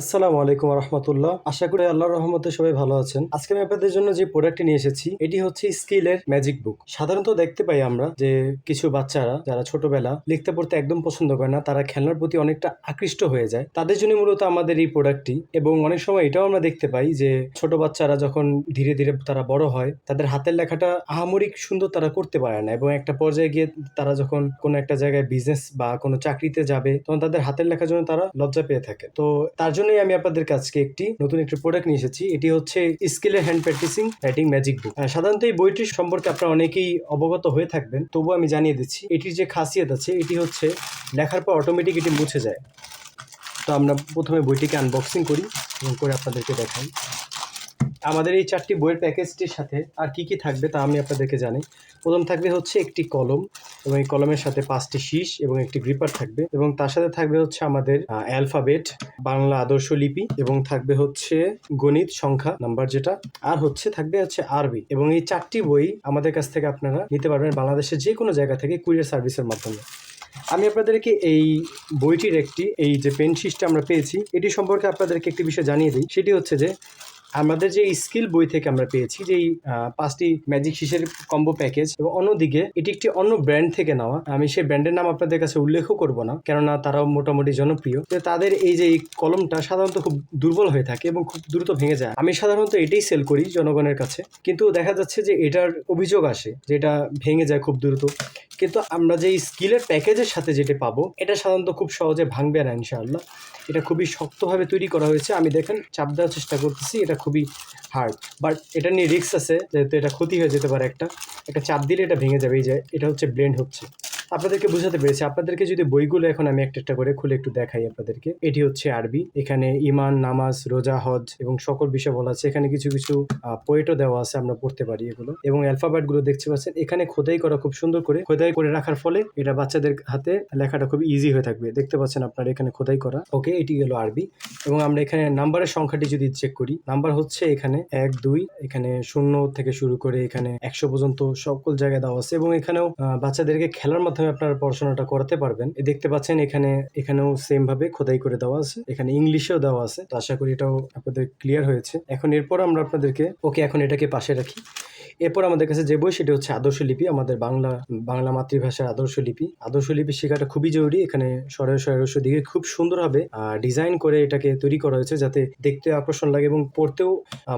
আসসালামু আলাইকুম রহমতুল্লাহ। আশা করি আল্লাহর রহমতে সবাই ভালো আছেন। আজকে আমি আপনাদের জন্য যে প্রোডাক্টটি নিয়ে এসেছি, এটি হচ্ছে স্কিলের ম্যাজিক বুক সাধারণত দেখতে পাই আমরা যে কিছু বাচ্চারা, যারা ছোটবেলা লিখতে পড়তে একদম পছন্দ করে না, তারা খেলনার প্রতি অনেকটা আকৃষ্ট হয়ে যায়। তাদের জন্য মূলত আমাদের এই প্রোডাক্টটি এবং অনেক সময় এটাও আমরা দেখতে পাই যে ছোট বাচ্চারা যখন ধীরে ধীরে তারা বড় হয়, তাদের হাতের লেখাটা আহামরিক সুন্দর তারা করতে পারে না। এবং একটা পর্যায়ে গিয়ে তারা যখন কোনো একটা জায়গায় বিজনেস বা কোনো চাকরিতে যাবে, তখন তাদের হাতের লেখার জন্য তারা লজ্জা পেয়ে থাকে। তো তার জন্যই আমি আপনাদের কাছে একটি নতুন একটি প্রোডাক্ট নিয়ে এসেছি। এটি হচ্ছে স্কেলের hand practising writing magic book সাধারণত এই বইটির সম্পর্কে আপনারা অনেকেই অবগত হয়ে থাকবেন তবু আমি জানিয়ে দিচ্ছি, এটির যে খাসিয়ত আছে, এটি হচ্ছে লেখার পর অটোমেটিক এটি মুছে যায়। তো আমরা প্রথমে বইটিকে আনবক্সিং করি এবং করে আপনাদেরকে দেখাই। আমাদের এই চারটি বইয়ের প্যাকেজটির সাথে আর কি কি থাকবে তা আমি আপনাদেরকে জানি প্রথম থাকবে হচ্ছে একটি কলম এবং এই কলমের সাথে পাঁচটি শীষ এবং একটি গ্রিপার থাকবে এবং তার সাথে থাকবে হচ্ছে আমাদের অ্যালফাবেট, বাংলা আদর্শ লিপি এবং থাকবে হচ্ছে গণিত সংখ্যা নাম্বার যেটা আর হচ্ছে থাকবে হচ্ছে আরবি এবং এই চারটি বই আমাদের কাছ থেকে আপনারা নিতে পারবেন বাংলাদেশের যে কোনো জায়গা থেকে কুরিয়ার সার্ভিসের মাধ্যমে। আমি আপনাদেরকে এই বইটির একটি, এই যে পেন আমরা পেয়েছি, এটি সম্পর্কে আপনাদেরকে একটি বিষয় জানিয়ে দিই। সেটি হচ্ছে যে আমাদের যে স্কিল বই থেকে আমরা পেয়েছি, যে পাঁচটি ম্যাজিক শীষের কম্বো প্যাকেজ এবং অন্যদিকে এটি একটি অন্য ব্র্যান্ড থেকে নেওয়া। আমি সেই ব্র্যান্ডের নাম আপনাদের কাছে উল্লেখও করব না, কেননা তারাও মোটামুটি জনপ্রিয়। তাদের এই যে কলমটা সাধারণত খুব দুর্বল হয়ে থাকে এবং খুব দ্রুত ভেঙে যায়। আমি সাধারণত এটাই সেল করি জনগণের কাছে। কিন্তু দেখা যাচ্ছে যে এটার অভিযোগ আসে যে এটা ভেঙে যায় খুব দ্রুত। কিন্তু আমরা যে স্কিলের প্যাকেজের সাথে যেটা পাবো, এটা সাধারণত খুব সহজে ভাঙবে না ইনশাআল্লাহ। এটা খুবই শক্তভাবে তৈরি করা হয়েছে। আমি দেখেন, চাপ দেওয়ার চেষ্টা করতেছি, এটা খুবই হার্ড বাট এটা নিয়ে রিস্ক আছে, যেহেতু এটা ক্ষতি হয়ে যেতে পারে একটা। একটা চাপ দিলে এটা ভেঙে যাবে, এই যে, এটা হচ্ছে ব্লেন্ড হচ্ছে। আপনাদেরকে বোঝাতে পেরেছি। আপনাদেরকে যদি বইগুলো এখন আমি একটা একটা করে খুলে একটু দেখাই আপনাদেরকে। এটি হচ্ছে আরবি। এখানে ইমান নামাজ, রোজা, হজ এবং সকল বিষয় বলা আছে। এখানে কিছু কিছু পোয়েটও দেওয়া আছে। আমরা পড়তে পারি এগুলো। এবং অ্যালফাবেটগুলো দেখতে পাচ্ছেন। এখানে খোদাই করা খুব সুন্দর করে, খোদাই করে রাখার ফলে এটা বাচ্চাদের হাতে লেখাটা খুব ইজি হয়ে থাকবে। দেখতে পাচ্ছেন আপনারা এখানে খোদাই করা। ওকে, এটি গেল আরবি। এবং আমরা এখানে নাম্বারের সংখ্যাটি যদি চেক করি, নাম্বার হচ্ছে এখানে এক, দুই, এখানে শূন্য থেকে শুরু করে এখানে একশো পর্যন্ত সকল জায়গায় দেওয়া আছে। এবং এখানেও বাচ্চাদেরকে খেলার মাধ্যমে আপনারা পড়াশোনাটা করাতে পারবেন। দেখতে পাচ্ছেন এখানে, এখানেও সেম ভাবে খোদাই করে দেওয়া আছে। এখানে ইংলিশেও দেওয়া আছে। আশা করি এটাও আপনাদের ক্লিয়ার হয়েছে। এখন এরপর আমরা আপনাদেরকে, ওকে এখন এটাকে পাশে রাখি। এরপর আমাদের কাছে যে বই, সেটি হচ্ছে আদর্শ লিপি, আমাদের বাংলা বাংলা মাতৃভাষার আদর্শ লিপি। আদর্শ লিপি শেখাটা খুবই জরুরি, এখানে সরয় সরস্য দিকে খুব সুন্দরভাবে ডিজাইন করে এটাকে তৈরি করা হয়েছে যাতে দেখতে আকর্ষণ লাগে এবং পড়তেও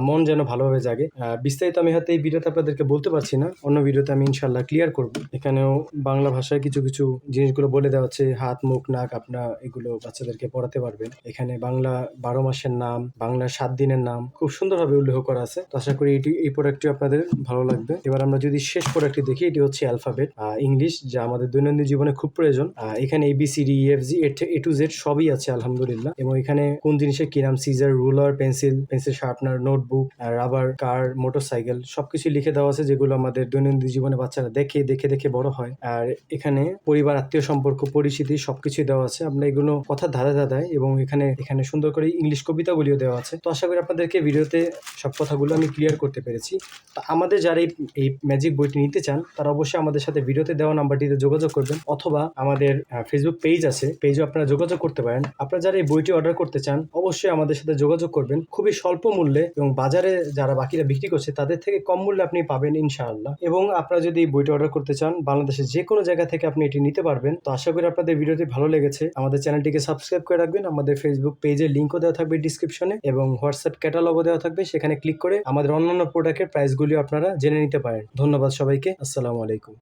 মন যেন ভালোভাবে জাগে। বিস্তারিত আমি হয়তো এই ভিডিওতে আপনাদেরকে বলতে পারছি না, অন্য ভিডিওতে আমি ইনশাল্লাহ ক্লিয়ার করব। এখানেও বাংলা ভাষায় কিছু কিছু জিনিসগুলো বলে দেওয়া হচ্ছে হাত, মুখ, নাক, আপনার এগুলো বাচ্চাদেরকে পড়াতে পারবেন। এখানে বাংলা বারো মাসের নাম বাংলা সাত দিনের নাম, খুব সুন্দরভাবে উল্লেখ করা আছে। আশা করি এটি, এই প্রোডাক্টটি আপনাদের ভালো লাগবে। এবার আমরা যদি শেষ প্রোডাক্টটি দেখি, এটি হচ্ছে অ্যালফাবেট ইংলিশ যা আমাদের দৈনন্দিন জীবনে খুব প্রয়োজন। এখানে A B C D F G A to Z সবই আছে, আলহামদুলিল্লাহ। এবং এখানে কোন জিনিসের কি নাম? Caesar ruler pencil pencil sharpener notebook rubber car motorcycle সবকিছু লিখে দেওয়া আছে, যেগুলো আমাদের দৈনন্দিন জীবনে বাচ্চারা দেখে দেখে দেখে বড় হয়। আর এখানে পরিবার, আত্মীয় সম্পর্ক, পরিচিতি সবকিছুই দেওয়া আছে। আমরা এগুলো কথা ধাঁধা ধাঁধায় এবং এখানে এখানে সুন্দর করে ইংলিশ কবিতাগুলিও দেওয়া আছে। তো আশা করি আপনাদেরকে ভিডিওতে সব কথাগুলো আমি ক্লিয়ার করতে পেরেছি। তো আমাদের যারা এই- ম্যাজিক বইটি নিতে চান, তারা অবশ্যই আমাদের সাথে ভিডিওতে দেওয়া নাম্বারটিতে যোগাযোগ করবেন, অথবা আমাদের ফেসবুক পেজ আছে পেজও আপনারা যোগাযোগ করতে পারেন। আপনারা যারা এই বইটি অর্ডার করতে চান, অবশ্যই আমাদের সাথে যোগাযোগ করবেন। খুবই স্বল্প মূল্যে এবং বাজারে যারা বাকিরা বিক্রি করছে, তাদের থেকে কম মূল্যে আপনি পাবেন ইনশাআল্লাহ। এবং আপনারা যদি এই বইটি অর্ডার করতে চান, বাংলাদেশের যে কোনো জায়গা থেকে আপনি এটি নিতে পারবেন। তো আশা করি আপনাদের ভিডিওটি ভালো লেগেছে। আমাদের চ্যানেলটিকে সাবস্ক্রাইব করে রাখবেন। আমাদের ফেসবুক পেজের লিঙ্কও দেওয়া থাকবে ডিসক্রিপশনে এবং হোয়াটসঅ্যাপ ক্যাটালগও দেওয়া থাকবে। সেখানে ক্লিক করে আমাদের অন্যান্য প্রোডাক্টের প্রাইসগুলিও আপনারা জেনে নিতে পারেন। ধন্যবাদ সবাইকে। আসসালামু আলাইকুম।